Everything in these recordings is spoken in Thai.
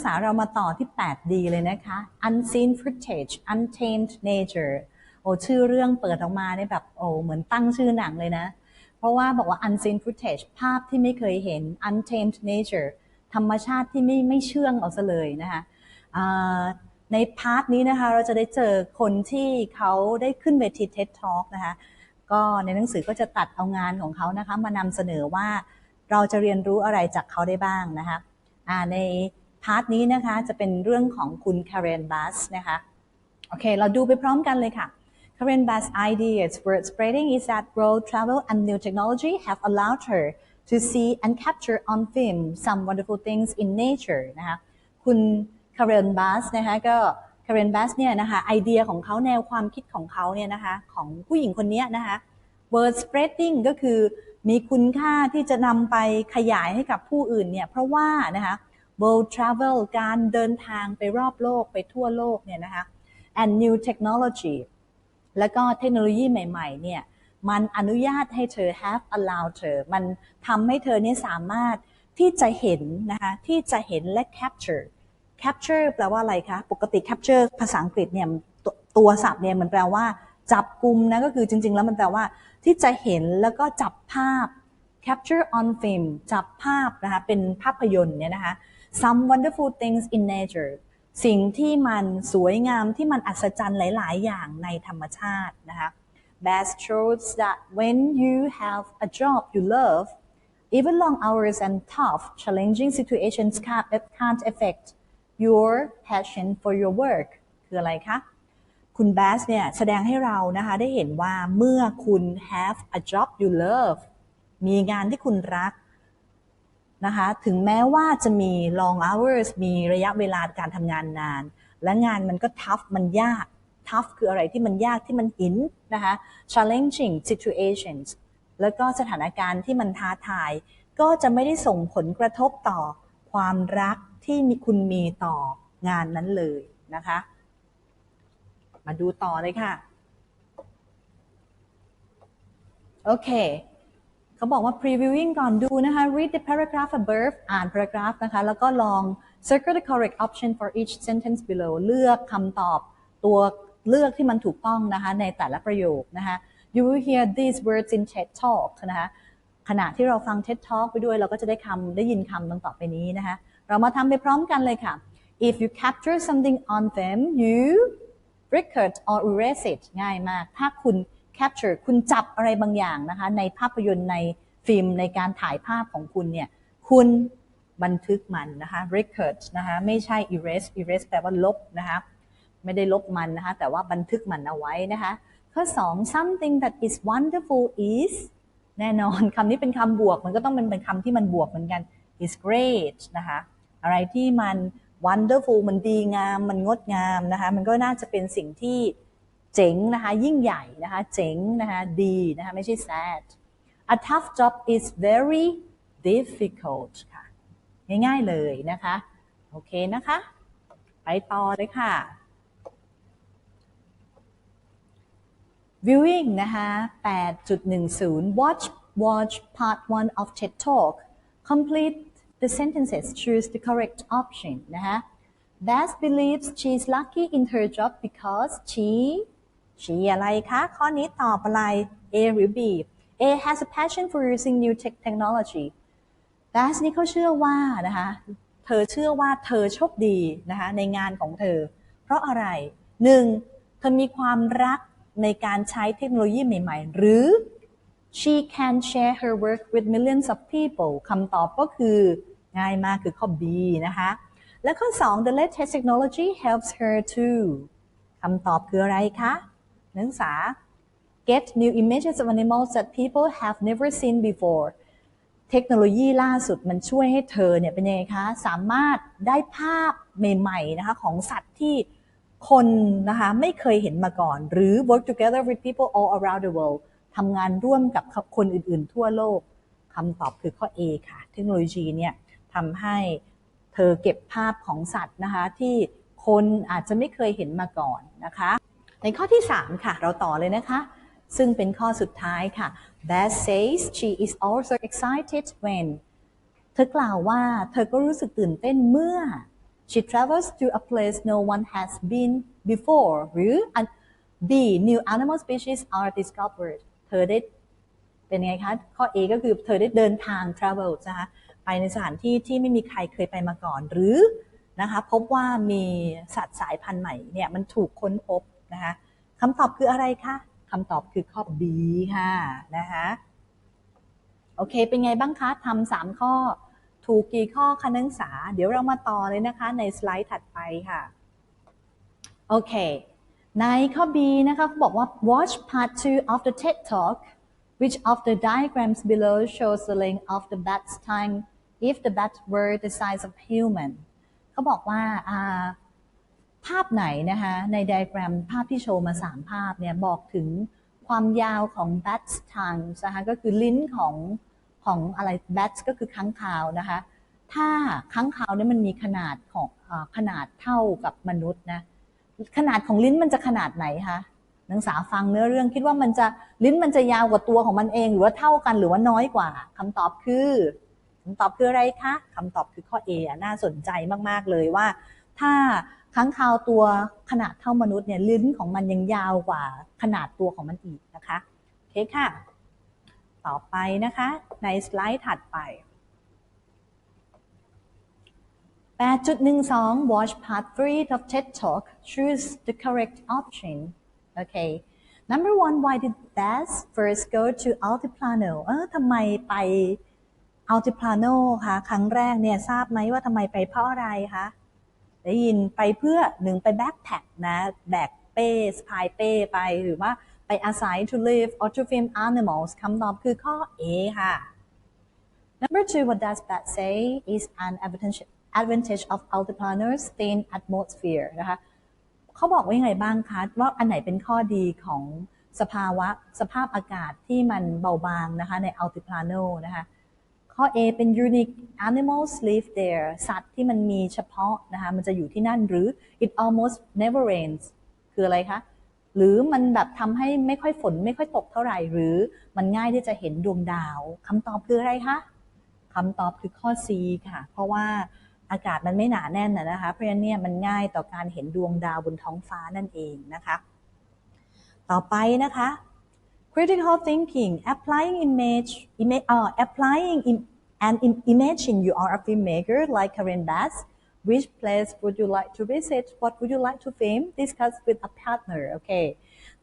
ศึกษาเรามาต่อที่ 8D เลยนะคะ unseen footage untamed nature โอ้ชื่อเรื่องเปิดออกมาเนี่ยแบบโอ้เหมือนตั้งชื่อหนังเลยนะ เพราะว่าบอกว่า unseen footage ภาพที่ไม่เคยเห็น untamed nature ธรรมชาติที่ไม่ไม่เชื่องเอาซะเลยนะคะในพาร์ทนี้นะคะเราจะได้เจอคนที่เขาได้ขึ้นเวที TED Talk นะคะก็ในหนังสือก็จะตัดเอางานของเขานะคะมานำเสนอว่าเราจะเรียนรู้อะไรจากเขาได้บ้างนะคะใน พาร์ทนี้นะคะจะเป็นเรื่องของคุณคาร์เรนบัสนะคะโอเค เราดูไปพร้อมกันเลยค่ะ Karen Bass ideas word spreading is that world travel and new technology have allowed her to see and capture on film some wonderful things in nature นะคะคุณ Karen Bass นะคะก็ Karen Bass เนี่ยนะคะไอเดียของเขาแนวความคิดของเขาเนี่ยนะคะของผู้หญิงคนนี้นะคะ word spreading ก็คือมีคุณค่าที่จะนำไปขยายให้กับผู้อื่นเนี่ยเพราะว่านะคะ world travel การเดินทางไปรอบโลกไปทั่วโลกเนี่ยนะคะ and new technology แล้วก็เทคโนโลยีใหม่ๆเนี่ยมันอนุญาตให้เธอ have allowed เธอ มันทำให้เธอเนี่ยสามารถที่จะเห็นนะคะที่จะเห็นและ capture capture แปลว่าอะไรคะ ปกติ capture ภาษาอังกฤษเนี่ยตัวตัวศัพท์เนี่ยมันแปลว่า จับกลุ่มนะก็คือจริง ๆ แล้วมันแปลว่า ที่จะเห็นแล้วก็จับภาพ capture on film จับภาพนะคะเป็นภาพยนตร์เนี่ยนะคะ some wonderful things in nature สิ่งที่มันสวยงามที่มันอัศจรรย์หลาย ๆ อย่างในธรรมชาตินะคะ Bass shows that when you have a job you love even long hours and tough challenging situations can't, can't affect your passion for your work คืออะไรคะ คุณแบสเนี่ยแสดงให้เรานะคะได้เห็นว่าเมื่อคุณ have a job you love มีงานที่คุณรัก นะคะถึงแม้ว่าจะมี long hours มีระยะเวลาการทำงานนาน และงานมันก็ tough มันยาก tough คืออะไรที่มันยากที่มันหินนะคะ challenging situations แล้วก็สถานการณ์ที่มันท้าทาย ก็จะไม่ได้ส่งผลกระทบต่อความรักที่คุณมีต่องานนั้นเลยนะคะ มาดูต่อเลยค่ะ โอเค เขาบอกว่า previewing ก่อนดูนะคะ read the paragraph above อ่าน paragraph นะคะ แล้วก็ลอง circle the correct option for each sentence below เลือกคำตอบตัวเลือกที่มันถูกต้องนะคะในแต่ละประโยคนะคะ you will hear these words in TED Talk นะคะขณะที่เราฟัง TED Talk ไปด้วยเราก็จะได้คำได้ยินคำดังต่อไปนี้นะคะ เรามาทำไปพร้อมกันเลยค่ะ if you capture something on film you record or erase it ง่ายมาก ถ้าคุณ capture คุณจับอะไรบางอย่างนะคะ ในภาพยนตร์ในฟิล์มในการถ่ายภาพของคุณเนี่ย คุณบันทึกมันนะคะ record นะคะไม่ใช่ erase erase แปลว่าลบนะคะไม่ได้ลบมันนะคะ แต่ว่าบันทึกมันเอาไว้นะคะ ข้อ 2 something that is wonderful is แน่นอนคำนี้เป็นคำบวก มันก็ต้องเป็นเป็นคำที่มันบวกเหมือนกัน is great นะคะ อะไรที่มัน wonderful มันดีงาม มันงดงามนะคะ มันก็น่าจะเป็นสิ่งที่ เจ๋งนะคะยิ่งใหญ่นะคะเจ๋งนะคะดีนะคะไม่ใช่ sad a tough job is very difficult ค่ะง่ายๆเลยนะคะ โอเคนะคะ ไปต่อเลยค่ะ viewing นะคะ8.10 watch watch part 1 of TED Talk complete the sentences choose the correct option นะคะ Bass believes she's lucky in her job because she she อะไรคะ ข้อนี้ตอบอะไร A หรือ B A has a passion for using new tech technology Bass นี่เขาเชื่อว่านะคะเธอเชื่อว่าเธอโชคดีนะคะในงานของเธอ เพราะอะไรหนึ่งเธอมีความรักในการใช้เทคโนโลยีใหม่ ๆ หรือ she can share her work with millions of people คำตอบก็คือง่ายมากคือข้อ B นะคะ และข้อ 2 the latest technology helps her too คำตอบคืออะไรคะ นักศึกษา get new images of animals that people have never seen before เทคโนโลยีล่าสุดมันช่วยให้เธอเนี่ยเป็นยังไงคะ สามารถได้ภาพใหม่ๆนะคะของสัตว์ที่คนนะคะไม่เคยเห็นมาก่อน หรือ work together with people all around the world ทำงานร่วมกับคนอื่นๆ ทั่วโลกคำตอบคือข้อ A ค่ะ เทคโนโลยีเนี่ยทำให้เธอเก็บภาพของสัตว์นะคะที่คนอาจจะไม่เคยเห็นมาก่อนนะคะ ในข้อที่ 3 ค่ะ เราต่อเลยนะคะ ซึ่งเป็นข้อสุดท้ายค่ะ Beth says she is also excited when เธอกล่าวว่าเธอก็รู้สึกตื่นเต้นเมื่อ she travels to a place no one has been before หรือ B new animal species are discovered เธอได้เป็นไงคะ ข้อ A ก็คือเธอได้เดินทาง travel นะคะไปในสถานที่ที่ไม่มีใครเคยไปมาก่อน หรือนะคะพบว่ามีสัตว์สายพันธุ์ใหม่เนี่ยมันถูกค้นพบ นะคะคำตอบคืออะไรคะคำตอบคือข้อ B ค่ะนะคะโอเค เป็นไงบ้างคะทำสามข้อ ถูกกี่ข้อคะนักศึกษา เดี๋ยวเรามาต่อเลยนะคะ ในสไลด์ถัดไปค่ะ โอเค ในข้อ B นะคะเขาบอกว่า watch part 2 of the TED Talk which of the diagrams below shows the length of the bat's tongue if the bat were the size of human เขาบอกว่า ภาพไหนนะคะในไดอะแกรมภาพที่โชว์มา 3 ภาพเนี่ยบอกถึงความยาวของ bat's tongue นะคะก็คือลิ้นของของอะไร bat ก็คือค้างคาวนะคะถ้าค้างคาวเนี่ยมันมีขนาดของอขนาดเท่ากับมนุษย์นะขนาดของลิ้นมันจะขนาดไหนคะนักศึกษาฟังเนื้อเรื่องคิดว่ามันจะลิ้นมันจะยาวกว่าตัวของมันเอง หรือว่าเท่ากันหรือว่าน้อยกว่าคำตอบคือคำตอบคืออะไรคะคำตอบคือข้อ A น่าสนใจมากๆเลยว่า ถ้า ค้างคาวตัวขนาดเท่ามนุษย์เนี่ยลิ้นของมันยังยาวกว่าขนาดตัวของมันอีกนะคะโอเคค่ะ ต่อไปนะคะในสไลด์ถัดไป 8.12 watch part 3 of TED Talk choose the correct option okay number one why did Baz first go to Altiplano เออทำไมไป Altiplano คะครั้งแรกเนี่ยทราบไหมว่าทำไมไปเพราะอะไรคะ ได้ยินไปเพื่อหนึ่งไปแบ็คแพ็คนะแบกเป้สพายเป้ไปหรือว่าไปอาศัย to live or to film animals คำตอบคือข้อ A ค่ะ Number two what does that say is an advantage advantage of altiplano's thin atmosphere นะคะเขาบอกว่ายังไงบ้างคะ ว่าอันไหนเป็นข้อดีของสภาวะสภาพอากาศที่มันเบาบางนะคะใน altiplano นะคะ ข้อ A เป็น unique animals live there สัตว์ที่มันมีเฉพาะนะคะมันจะอยู่ที่นั่นหรือ it almost never rains คืออะไรคะ หรือมันแบบทำให้ไม่ค่อยฝนไม่ค่อยตกเท่าไหร่ หรือมันง่ายที่จะเห็นดวงดาวคำตอบคืออะไรคะคำตอบคือข้อ C ค่ะ เพราะว่าอากาศมันไม่หนาแน่นนะคะ เพราะฉะนั้นเนี่ยมันง่ายต่อการเห็นดวงดาวบนท้องฟ้านั่นเองนะคะ ต่อไปนะคะ critical thinking applying image, ima uh, applying im and imagine you are a filmmaker like Karen Bass which place would you like to visit what would you like to film discuss with a partner โอเค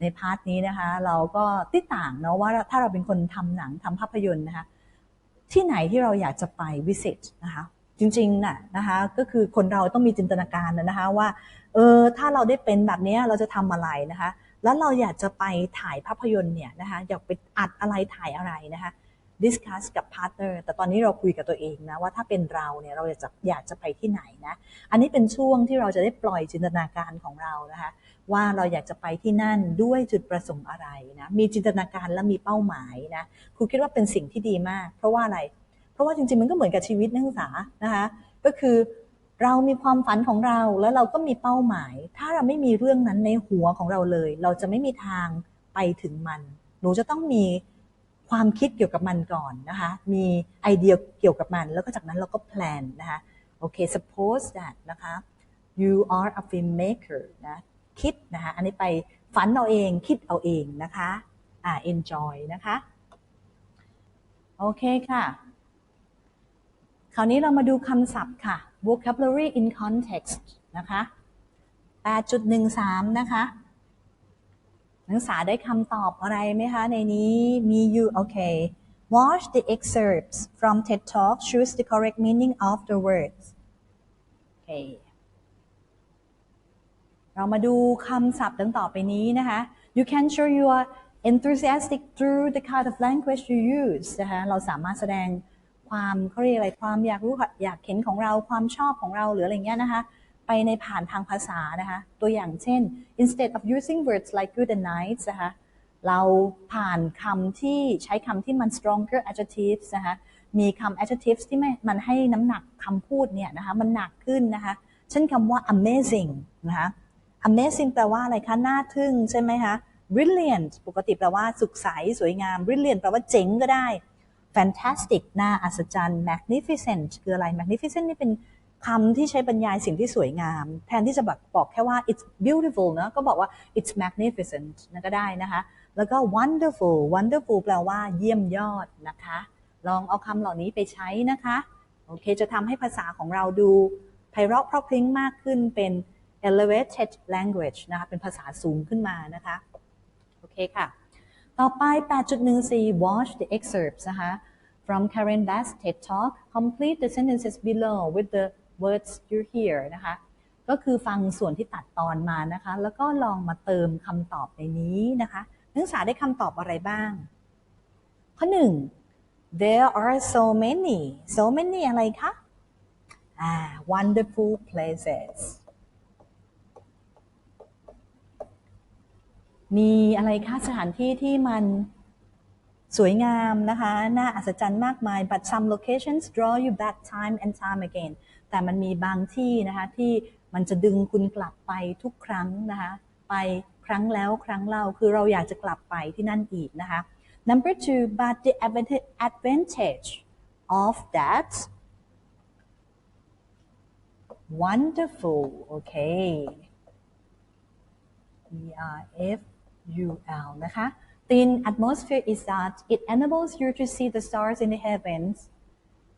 ในพาร์ทนี้นะคะเราก็ติดต่างเนาะว่าถ้าเราเป็นคนทำหนังทำภาพยนตร์นะคะที่ไหนที่เราอยากจะไป visit นะคะจริงๆน่ะนะคะก็คือคนเราต้องมีจินตนาการนะคะว่าเออถ้าเราได้เป็นแบบนี้เราจะทำอะไรนะคะ แล้วเราอยากจะไปถ่ายภาพยนตร์เนี่ยนะคะอยากไปอัดอะไรถ่ายอะไรนะคะดิสคัสกับพาร์ทเนอร์แต่ตอนนี้เราคุยกับตัวเองนะว่าถ้าเป็นเราเนี่ยเราอยากจะอยากจะไปที่ไหนนะ อันนี้เป็นช่วงที่เราจะได้ปล่อยจินตนาการของเรานะคะว่าเราอยากจะไปที่นั่นด้วยจุดประสงค์อะไรนะมีจินตนาการและมีเป้าหมายนะครูคิดว่าเป็นสิ่งที่ดีมาก เพราะว่าอะไร เพราะว่าจริงๆมันก็เหมือนกับชีวิตนักศึกษานะคะก็คือ เรามีความฝันของเราแล้วเราก็มีเป้าหมาย ถ้าเราไม่มีเรื่องนั้นในหัวของเราเลย เราจะไม่มีทางไปถึงมัน หนูจะต้องมีความคิดเกี่ยวกับมันก่อนนะคะ มีไอเดียเกี่ยวกับมัน แล้วก็จากนั้นเราก็แพลนนะคะโอเค suppose that นะคะ you are a filmmaker นะ คิดนะคะ อันนี้ไปฝันเอาเอง คิดเอาเองนะคะ อ่า enjoy นะคะ โอเคค่ะ คราวนี้เรามาดูคำศัพท์ค่ะ vocabulary in context นะคะ 8.13 นะคะ นักศึกษาได้คำตอบอะไรไหมคะ ในนี้มีอยู่ โอเค watch the excerpts from TED Talk choose the correct meaning of the words โอเค เรามาดูคำศัพท์ดังต่อไปนี้นะคะ you can show your enthusiastic through the kind of language you use นะคะ เราสามารถแสดง ความเขาเรียกอะไรความอยากรู้อยากเห็นของเราความชอบของเราหรืออะไรเงี้ยนะคะไปในผ่านทางภาษานะคะตัวอย่างเช่น instead of using words like good and nice นะคะเราผ่านคำที่ใช้คำที่มัน stronger adjectives นะคะมีคำ adjectives ที่มันให้น้ำหนักคำพูดเนี่ยนะคะมันหนักขึ้นนะคะเช่นคำว่า amazing นะคะ amazing แปลว่าอะไรคะน่าทึ่งใช่ไหมคะ brilliant ปกติแปลว่าสุขใสสวยงาม brilliant แปลว่าเจ๋งก็ได้ fantastic น่าอัศจรรย์ magnificent คืออะไร magnificent นี่เป็นคำที่ใช้บรรยายสิ่งที่สวยงาม แทนที่จะแบบบอกแค่ว่า it's beautiful นะก็บอกว่า it's magnificent นะก็ได้นะคะ แล้วก็ wonderful wonderful แปลว่าเยี่ยมยอดนะคะ ลองเอาคำเหล่านี้ไปใช้นะคะ โอเค จะทำให้ภาษาของเราดูไพเราะเพราะพริ้งมากขึ้นเป็น elevated language นะคะ เป็นภาษาสูงขึ้นมานะคะ โอเคค่ะ ต่อไป 8.14 watch the excerpts นะคะ from Karen Bass TED Talk complete the sentences below with the words you hear นะคะ ก็คือฟังส่วนที่ตัดตอนมานะคะ แล้วก็ลองมาเติมคำตอบในนี้นะคะ นักศึกษาได้คำตอบอะไรบ้าง ข้อหนึ่ง there are so many so many อะไรคะอ่า wonderful places มีอะไรคะสถานที่ที่มัน สวยงามนะคะ น่าอัศจรรย์มากมาย but some locations draw you back time and time again แต่มันมีบางที่นะคะที่มันจะดึงคุณกลับไปทุกครั้งนะคะ ไปครั้งแล้วครั้งเล่า คือเราอยากจะกลับไปที่นั่นอีกนะคะ number two but the advantage of that wonderful okay E R F U L นะคะ thin atmosphere is that it enables you to see the stars in the heavens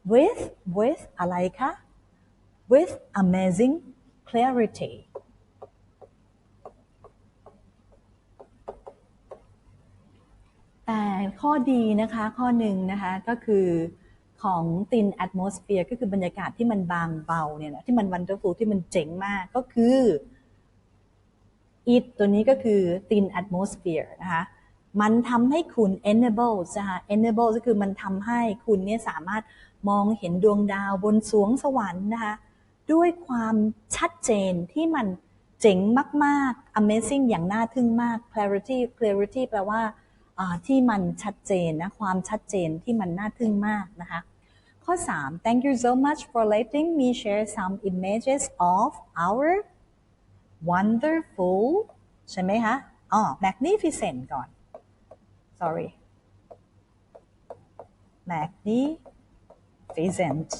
with, with, alaika with amazing clarity แต่ข้อดีนะคะ ข้อหนึ่งนะคะก็คือของตินแอดโมสเฟียร์ก็คือบรรยากาศที่มันบางเบาเนี่ยนะที่มันวันเดอร์ฟูลที่มันเจ๋งมากก็คืออิ t ตัวนี้ก็คือตินแอดโมสเฟียร์นะคะ มันทำให้คุณ enable นะคะ enable ก็คือมันทำให้คุณเนี่ยสามารถมองเห็นดวงดาวบนสวงสวรรค์นะคะ ด้วยความชัดเจนที่มันเจ๋งมาก ๆ amazing อย่างน่าทึ่งมาก clarity clarity แปลว่าที่มันชัดเจนนะ ความชัดเจนที่มันน่าทึ่งมากนะคะ ข้อ 3 thank you so much for letting me share some images of our wonderful ใช่ไหมคะอ๋อ magnificent ก่อน sorry magnificent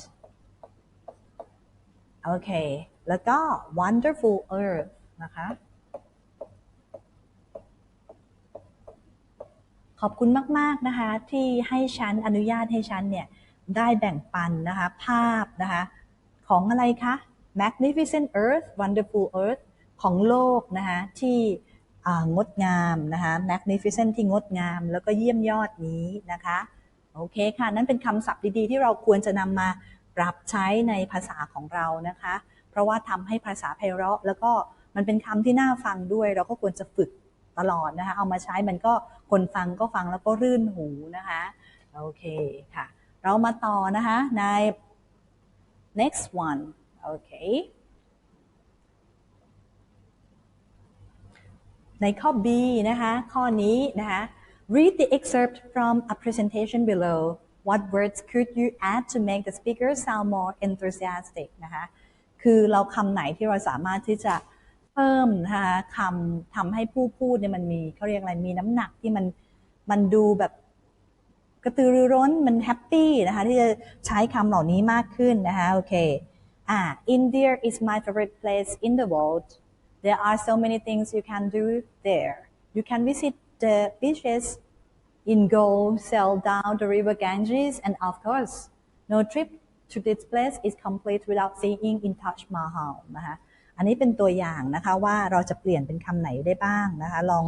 โอเค แล้วก็ wonderful earth นะคะ ขอบคุณมาก ๆ นะคะ ที่ให้ฉันอนุญาตให้ฉันเนี่ย ได้แบ่งปันนะคะ ภาพนะคะ ของอะไรคะ magnificent earth wonderful earth ของโลกนะคะ ที่ งดงามนะคะ magnificent ที่งดงาม แล้วก็เยี่ยมยอดนี้นะคะโอเคค่ะ นั่นเป็นคำศัพท์ดีๆ ที่เราควรจะนำมาปรับใช้ในภาษาของเรานะคะ เพราะว่าทำให้ภาษาไพเราะ แล้วก็มันเป็นคำที่น่าฟังด้วย เราก็ควรจะฝึกตลอดนะคะ เอามาใช้มันก็คนฟังก็ฟังแล้วก็รื่นหูนะคะโอเคค่ะ เรามาต่อนะคะใน next one โอเค ในข้อ B นะคะข้อนี้นะคะ read the excerpt from a presentation below what words could you add to make the speaker sound more enthusiastic นะคะคือเราคำไหนที่เราสามารถที่จะเพิ่มนะคะคำทำให้ผู้พูดเนี่ยมันมีเขาเรียกอะไรมีน้ำหนักที่มันมันดูแบบกระตือรือร้นมันแฮปปี้นะคะที่จะใช้คำเหล่านี้มากขึ้นนะคะโอเคอ่า India is my favorite place in the world there are so many things you can do there you can visit the beaches in Goa sail down the river Ganges and of course no trip to this place is complete without seeing in Taj Mahal นะคะอันนี้เป็นตัวอย่างนะคะว่าเราจะเปลี่ยนเป็นคำไหนได้บ้างนะคะลอง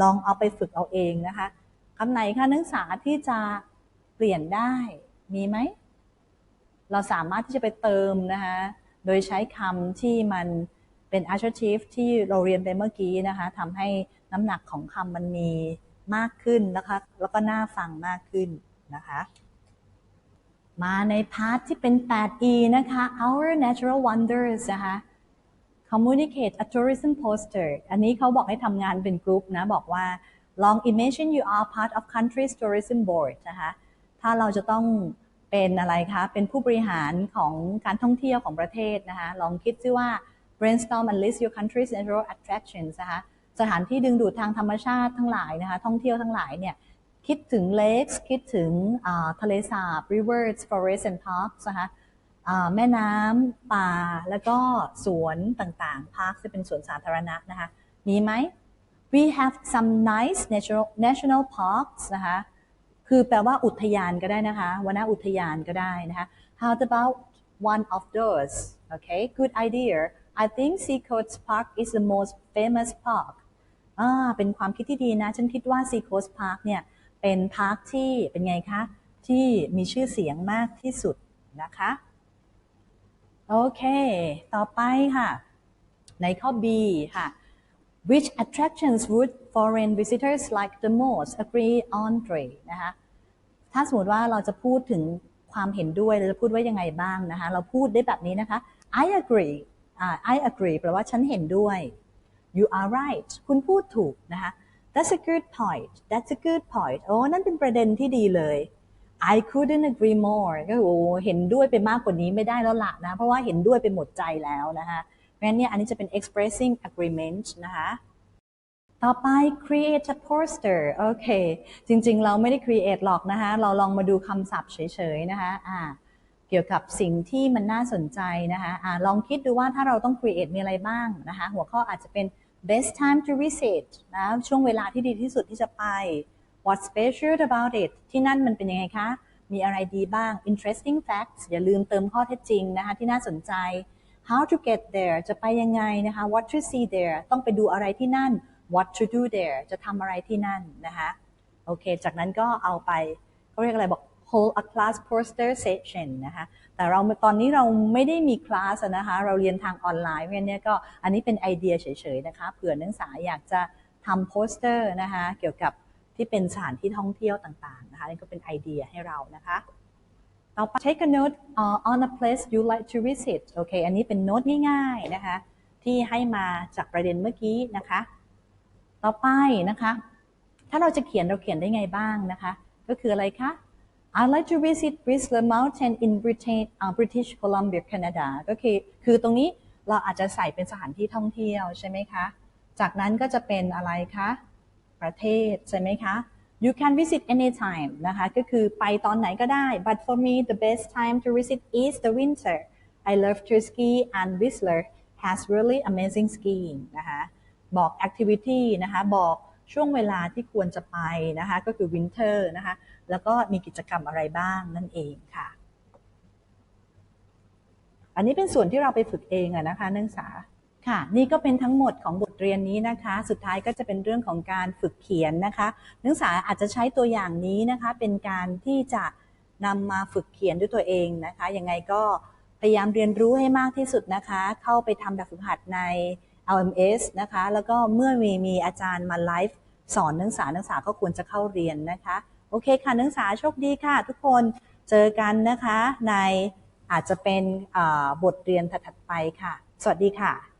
ลองเอาไปฝึกเอาเองนะคะคำไหนคะนักศึกษาที่จะเปลี่ยนได้มีไหม เราสามารถที่จะไปเติมนะคะโดยใช้คำที่มัน เป็น adjective ที่เราเรียนไปเมื่อกี้นะคะทำให้น้ำหนักของคำมันมีมากขึ้นนะคะแล้วก็น่าฟังมากขึ้นนะคะมาในพาร์ทที่เป็น 8e นะคะ our natural wonders นะคะ communicate a tourism poster อันนี้เขาบอกให้ทำงานเป็นกรุ๊ปนะ บอกว่า ลอง imagine you are part of country's tourism board นะคะ ถ้าเราจะต้องเป็นอะไรคะ เป็นผู้บริหารของการท่องเที่ยวของประเทศนะคะ ลองคิดซิว่า brainstorm and list your country's natural attractions นะคะสถานที่ดึงดูดทางธรรมชาติทั้งหลายนะคะท่องเที่ยวทั้งหลายเนี่ยคิดถึง lakes คิดถึงทะเลสาบ rivers forests and parks นะคะแม่น้ำป่าแล้วก็สวนต่างๆ พาร์คจะเป็นสวนสาธารณะนะคะมีไหม we have some nice natural national parks นะคะคือแปลว่าอุทยานก็ได้นะคะวนอุทยานก็ได้นะคะ how about one of those okay good idea I think Seacoast Park is the most famous park อ่าเป็นความคิดที่ดีนะ ฉันคิดว่า Seacoast Park เนี่ย เป็นพาร์คที่เป็นไงคะ ที่มีชื่อเสียงมากที่สุดนะคะ โอเค ต่อไปค่ะ ในข้อ B ค่ะ which attractions would foreign visitors like the most agree on three นะคะ ถ้าสมมติว่าเราจะพูดถึงความเห็นด้วยเราจะพูดว่ายังไงบ้างนะคะ เราพูดได้แบบนี้นะคะ I agree I agree แปลว่าฉันเห็นด้วย you are right คุณพูดถูกนะคะ that's a good point that's a good point โอ้นั่นเป็นประเด็นที่ดีเลย I couldn't agree more ก็โอ้เห็นด้วยไปมากกว่านี้ไม่ได้แล้วละนะ เพราะว่าเห็นด้วยไปหมดใจแล้วนะคะเพราะฉะนั้นเนี่ยอันนี้จะเป็น expressing agreement นะคะ ต่อไป create a poster โอเค จริงๆ เราไม่ได้ create หรอกนะคะ เราลองมาดูคำศัพท์เฉยๆ นะคะอ่า กี่ยวกับสิ่งที่มันน่าสนใจนะคะอ่าลองคิดดูว่าถ้าเราต้อง create มีอะไรบ้างนะคะ หัวข้ออาจจะเป็น best time to visit นะช่วงเวลาที่ดีที่สุดที่จะไป what special about it ที่นั่นมันเป็นยังไงคะ มีอะไรดีบ้าง interesting facts อย่าลืมเติมข้อเท็จจริงนะคะที่น่าสนใจ how to get there จะไปยังไงนะคะ what to see there ต้องไปดูอะไรที่นั่น what to do there จะทำอะไรที่นั่นนะคะ โอเค จากนั้นก็เอาไปเขาเรียกอะไรบอก hold a class poster session นะคะแต่เราตอนนี้เราไม่ได้มีคลาสนะคะเราเรียนทางออนไลน์เพราะนี้ก็อันนี้เป็นไอเดียเฉยๆนะคะเผื่อนักศึกษาอยากจะทำโปสเตอร์นะคะเกี่ยวกับที่เป็นสถานที่ท่องเที่ยวต่างๆนะคะนี่ก็เป็นไอเดียให้เรานะคะต่อไป take a note uh, on a place you like to visit โอเค อันนี้เป็นโน้ตง่ายๆนะคะที่ให้มาจากประเด็นเมื่อกี้นะคะ ต่อไปนะคะ ถ้าเราจะเขียนเราเขียนได้ไงบ้างนะคะ ก็คืออะไรคะ I'd like to visit Whistler Mountain in Britain, uh, British Columbia Canada ก็คือคือตรงนี้เราอาจจะใส่เป็นสถานที่ท่องเที่ยวใช่ไหมคะ จากนั้นก็จะเป็นอะไรคะ ประเทศใช่ไหมคะ you can visit anytime นะคะก็คือไปตอนไหนก็ได้ but for me the best time to visit is the winter I love to ski and Whistler has really amazing skiing นะคะบอก activity นะคะบอกช่วงเวลาที่ควรจะไปนะคะก็คือ winter นะคะ แล้วก็มีกิจกรรมอะไรบ้างนั่นเองค่ะ อันนี้เป็นส่วนที่เราไปฝึกเองอะนะคะนักศึกษาค่ะ นี่ก็เป็นทั้งหมดของบทเรียนนี้นะคะ สุดท้ายก็จะเป็นเรื่องของการฝึกเขียนนะคะนักศึกษาอาจจะใช้ตัวอย่างนี้นะคะ เป็นการที่จะนำมาฝึกเขียนด้วยตัวเองนะคะยังไงก็พยายามเรียนรู้ให้มากที่สุดนะคะ เข้าไปทำแบบฝึกหัดใน LMS นะคะ แล้วก็เมื่อมีมีอาจารย์มาไลฟ์สอนนักศึกษานักศึกษาก็ควรจะเข้าเรียนนะคะ โอเคค่ะ นักศึกษาโชคดีค่ะ ทุกคนเจอกันนะคะในอาจจะเป็นบทเรียนถัดไปค่ะ สวัสดีค่ะ